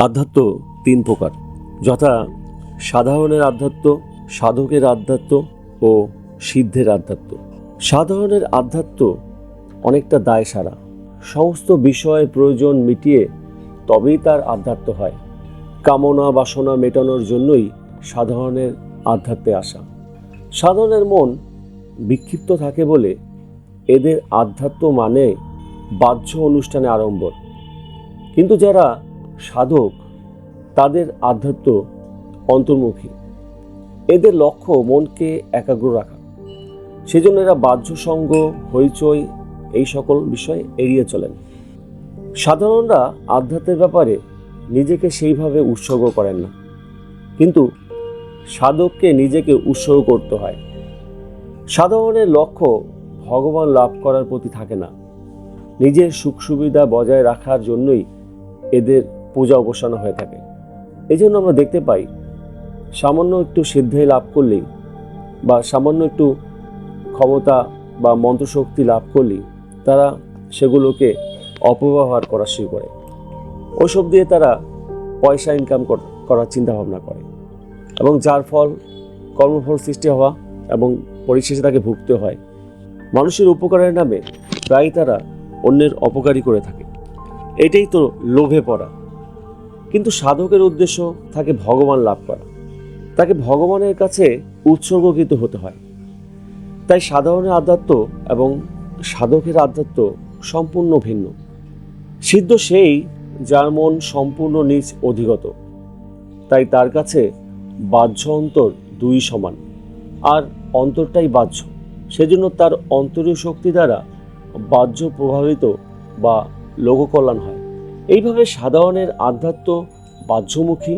আধ্যাত্ম তিন প্রকার, যথা সাধারণের আধ্যাত্ম, সাধকের আধ্যাত্ম ও সিদ্ধের আধ্যাত্ম। সাধারণের আধ্যাত্ম অনেকটা দায় সারা সমস্ত বিষয় প্রয়োজন মিটিয়ে তবেই তার আধ্যাত্ম হয়। কামনা, বাসনা মেটানোর জন্যই সাধারণের আধ্যাত্মে আসা। সাধারণের মন বিক্ষিপ্ত থাকে বলে এদের আধ্যাত্ম মানে বাহ্য অনুষ্ঠানে আড়ম্বর। কিন্তু যারা সাধক তাদের আধ্যাত্ম অন্তর্মুখী। এদের লক্ষ্য মনকে একাগ্র রাখা। সেজন্য এরা বাহ্য সঙ্গ, হইচই এই সকল বিষয় এড়িয়ে চলেন। সাধারণরা আধ্যাত্মের ব্যাপারে নিজেকে সেইভাবে উৎসর্গ করেন না। কিন্তু সাধককে নিজেকে উৎসর্গ করতে হয়। সাধারণের লক্ষ্য ভগবান লাভ করার প্রতি থাকে না। নিজের সুখ সুবিধা বজায় রাখার জন্যই এদের পূজা উপাসনা হয়ে থাকে। এই জন্য আমরা দেখতে পাই, সামান্য একটু সিদ্ধি লাভ করলেই বা সামান্য একটু ক্ষমতা বা মন্ত্রশক্তি লাভ করলেই তারা সেগুলোকে অপব্যবহার করা শুরু করে। ওইসব দিয়ে তারা পয়সা ইনকাম করার চিন্তা ভাবনা করে। এবং যার ফল কর্মফল সৃষ্টি হওয়া এবং পরিশেষে তাকে ভুগতে হয়, মানুষের উপকারের নামে প্রায় তারা অন্যের অপকারী করে থাকে। এটাই তো লোভে পড়া। কিন্তু সাধকের উদ্দেশ্য থাকে ভগবান লাভ করা। তাকে ভগবানের কাছে উৎসর্গকৃত হতে হয়। তাই সাধারণের আধ্যাত্ম এবং সাধকের আধ্যাত্ম সম্পূর্ণ ভিন্ন। সিদ্ধ সেই যার মন সম্পূর্ণ নিজ অধিগত। তাই তার কাছে বাহ্য অন্তর দুই সমান, আর অন্তরটাই বাহ্য। সেজন্য তার অন্তরীয় শক্তি দ্বারা বাহ্য প্রভাবিত বা লোককল্যাণ হয়। এইভাবে সাধারণের আধ্যাত্ম বাহ্যমুখী,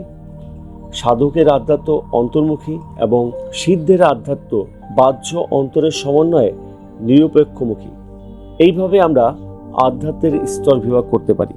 সাধকের আধ্যাত্ম অন্তর্মুখী এবং সিদ্ধের আধ্যাত্ম বাহ্য অন্তরের সমন্বয়ে নিরপেক্ষমুখী। এইভাবে আমরা আধ্যাত্মের স্তর বিভাগ করতে পারি।